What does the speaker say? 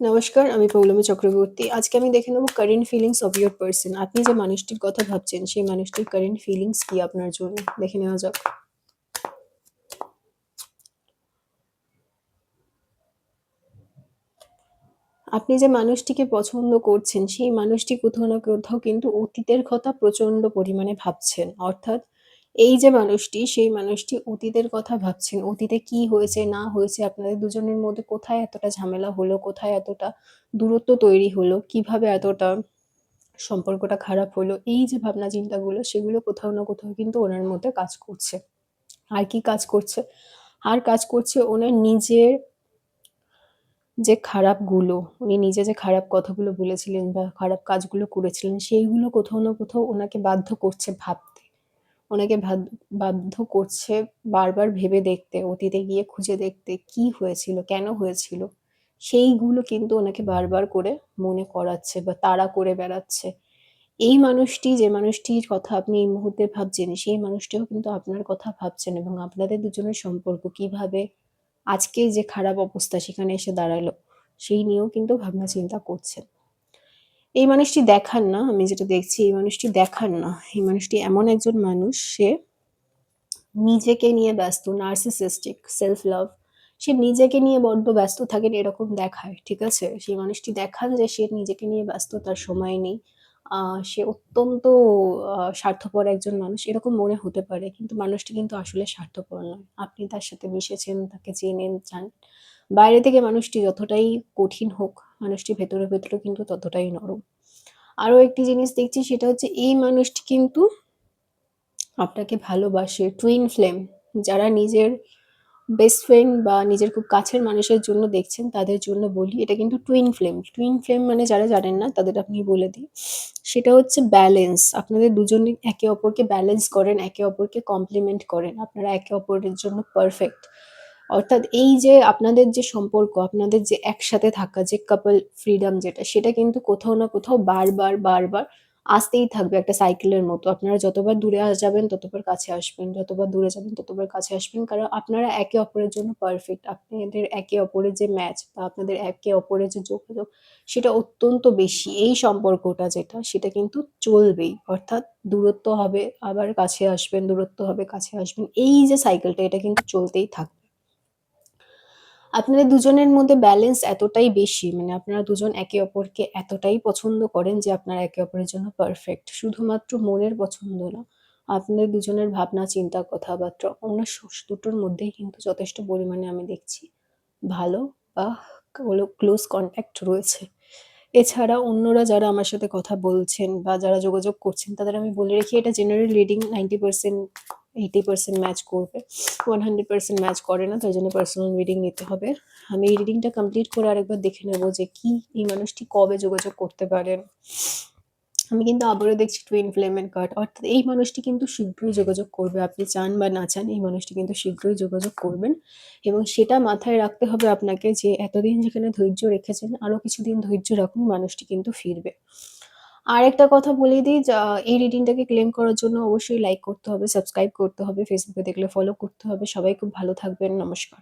নমস্কার, আমি পৌলমী চক্রবর্তী। আজকে আমি দেখে নেব current feelings of your person. আপনি যে মানুষটির কথা ভাবছেন, সেই মানুষটির কারেন্ট ফিলিংস কি আপনার জন্য? দেখে নেওয়া যাক। আপনি যে মানুষটিকে পছন্দ করছেন, সেই মানুষটি কোথাও না কোথাও কিন্তু অতীতের কথা প্রচণ্ড পরিমাণে ভাবছেন। অর্থাৎ এই যে মানুষটি, সেই মানুষটি অতীতের কথা ভাবছেন। অতীতে কি হয়েছে না হয়েছে, আপনাদের দুজনের মধ্যে কোথায় এতটা ঝামেলা হলো, কোথায় এতটা দূরত্ব তৈরি হলো, কীভাবে এতটা সম্পর্কটা খারাপ হলো। এই যে ভাবনা চিন্তাগুলো, সেগুলো কোথাও না কোথাও কিন্তু ওনার মধ্যে কাজ করছে। আর কি কাজ করছে? আর কাজ করছে ওনার নিজের যে খারাপগুলো, উনি নিজে যে খারাপ কথাগুলো বলেছিলেন বা খারাপ কাজগুলো করেছিলেন, সেইগুলো কোথাও না কোথাও ওনাকে বাধ্য করছে ভাবতে। ওনাকে বাধ্য করছে বারবার ভেবে দেখতে, অতীতে গিয়ে খুঁজে দেখতে কি হয়েছিল, কেন হয়েছিল? সেইগুলো কিন্তু ওনাকে বারবার করে মনে করাচ্ছে বা তাড়া করে বেড়াচ্ছে। এই মানুষটি যে মানুষটির কথা আপনি এই মুহূর্তে ভাবছেন, সেই মানুষটিও কিন্তু আপনার কথা ভাবছেন এবং আপনাদের দুজনের সম্পর্ক কীভাবে আজকে যে খারাপ অবস্থা সেখানে এসে দাঁড়াল, সেই নিয়েও কিন্তু ভাবনা চিন্তা করছেন। এই মানুষটি দেখান না, আমি যেটা দেখছি এই মানুষটি দেখান না। এই মানুষটি এমন একজন মানুষ সে নিজেকে নিয়ে ব্যস্ত, নার্সিসিস্টিক, সেলফ লাভ। সে নিজেকে নিয়ে বড্ড ব্যস্ত থাকেন এরকম দেখায়, ঠিক আছে? সেই মানুষটি দেখান যে সে নিজেকে নিয়ে ব্যস্ত, তার সময় নেই। সে অত্যন্ত স্বার্থপর একজন মানুষ এরকম মনে হতে পারে। কিন্তু মানুষটি কিন্তু আসলে স্বার্থপর নয়। আপনি তার সাথে মিশেছেন, তাকে চেনেন, চান বাইরে থেকে মানুষটি যতটাই কঠিন হোক, মানুষটি ভেতরে, ভেতরে কিন্তু ততটাই নরম। আরও একটি জিনিস দেখছি সেটা হচ্ছে এই মানুষটি কিন্তু আপনাকে ভালোবাসে। টুইন ফ্লেম যারা নিজের বেস্ট ফ্রেন্ড বা নিজের খুব কাছের মানুষের জন্য দেখছেন তাদের জন্য বলি এটা কিন্তু টুইন ফ্লেম। টুইন ফ্লেম মানে যারা জানেন না তাদের আপনি বলে দিই। সেটা হচ্ছে ব্যালেন্স। আপনাদের দুজনই একে অপরকে ব্যালেন্স করেন, একে অপরকে কমপ্লিমেন্ট করেন। আপনারা একে অপরের জন্য পারফেক্ট। অর্থাৎ এই যে আপনাদের যে সম্পর্ক, আপনাদের যে একসাথে থাকা যে কাপল ফ্রিডম যেটা, সেটা কিন্তু কোথাও না কোথাও বারবার, বারবার আসতেই থাকবে একটা সাইকেলের মতো। আপনারা যতবার দূরে যাবেন ততবার কাছে আসবেন, যতবার দূরে যাবেন ততবার কাছে আসবেন। কারণ আপনারা একে অপরের জন্য পারফেক্ট। আপনাদের একে অপরের যে ম্যাচ বা আপনাদের একে অপরের যে যোগাযোগ, সেটা অত্যন্ত বেশি। এই সম্পর্কটা যেটা, সেটা কিন্তু চলবেই। অর্থাৎ দূরত্ব হবে, আবার কাছে আসবেন, দূরত্ব হবে, কাছে আসবেন। এই যে সাইকেলটা এটা কিন্তু চলতেই থাকবে। আপনাদের দুজনের মধ্যে ব্যালেন্স এতটাই বেশি মানে আপনারা দুজন একে অপরকে এতটাই পছন্দ করেন যে আপনারা একে অপরের জন্য পারফেক্ট। শুধুমাত্র মনের পছন্দ না, আপনাদের দুজনের ভাবনা, চিন্তা, কথাবার্তা অন্য দুটোর মধ্যেই কিন্তু যথেষ্ট পরিমাণে আমি দেখছি ভালো বা ক্লোজ কনট্যাক্ট রয়েছে। এছাড়া অন্যরা যারা আমার সাথে কথা বলছেন বা যারা যোগাযোগ করছেন তাদের আমি বলে রাখি এটা জেনারেল রিডিং 90% 80% ম্যাচ করবে। 100% ম্যাচ করে না, তাই জন্য পার্সোনাল রিডিং নিতে হবে। আমি এই রিডিংটা কমপ্লিট করে আরেকবার দেখে নেব যে কি এই মানুষটি কবে যোগাযোগ করতে পারেন। আমি কিন্তু আবারও দেখছি টুইন ফ্লেমের কার্ড অর্থাৎ এই মানুষটি কিন্তু শীঘ্রই যোগাযোগ করবে। আপনি চান বা না চান, এই মানুষটি কিন্তু শীঘ্রই যোগাযোগ করবেন এবং সেটা মাথায় রাখতে হবে আপনাকে যে এতদিন যেখানে ধৈর্য রেখেছেন আরও কিছুদিন ধৈর্য রাখুন, মানুষটি কিন্তু ফিরবে। আরেকটা কথা বলে দিই এই রিডিংটাকে ক্লেম করার জন্য অবশ্যই লাইক করতে হবে, সাবস্ক্রাইব করতে হবে, ফেসবুকে দেখলে ফলো করতে হবে। সবাই খুব ভালো থাকবেন। নমস্কার।